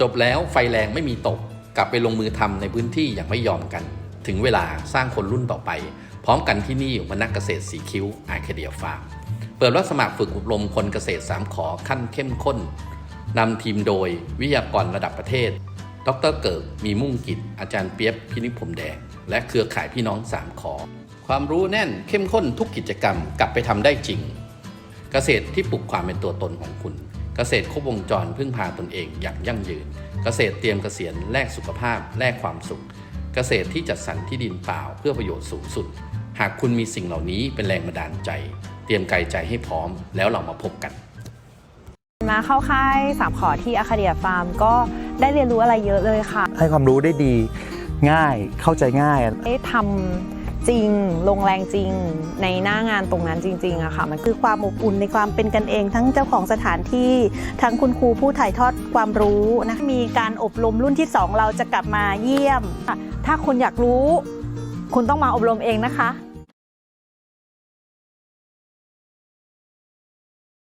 จบแล้วไฟแรงไม่มีตก กลับไปลงมือทำในพื้นที่อย่างไม่ยอมกัน ถึงเวลาสร้างคนรุ่นต่อไป พร้อมกันที่นี่วนักเกษตรสีคิ้วอาคเดียฟาร์มเปิดรับสมัครฝึกอบรมคนเกษตร 3 ขอขั้นเข้มข้นนำทีมโดยวิทยากรระดับประเทศ ดรเกิกมีมุ่งกิจ อาจารย์เปียบพินิจผมแดง และเครือข่ายพี่น้อง 3 ขอ ความรู้แน่นเข้มข้นทุกกิจกรรมกลับไปทำได้จริง เกษตรที่ปลุกความเป็นตัวตนของคุณ เกษตรครบวงจรพึ่งพาตนเองอย่างยั่งยืน เกษตรเตรียมเกษียณแลกสุขภาพแลกความสุข เกษตรที่จัดสรรที่ดินเปล่าเพื่อประโยชน์สูงสุด หากคุณมีสิ่งเหล่านี้เป็นแรงบันดาลใจ เตรียมกายใจให้พร้อม แล้วเรามาพบกันมาเข้าค่ายสามขอที่อาคาเดียฟาร์มก็ได้เรียนรู้อะไรเยอะเลยค่ะ ให้ความรู้ได้ดีง่ายเข้าใจง่ายได้ทำ จริง ลงแรงจริง ในหน้างานตรงนั้นจริงๆอะค่ะ มันคือความอบอุ่นในความเป็นกันเอง ทั้งเจ้าของสถานที่ ทั้งคุณครูผู้ถ่ายทอดความรู้นะ มีการอบรมรุ่นที่ 2 เราจะกลับมาเยี่ยม ถ้าคุณอยากรู้ คุณต้องมาอบรมเองนะคะ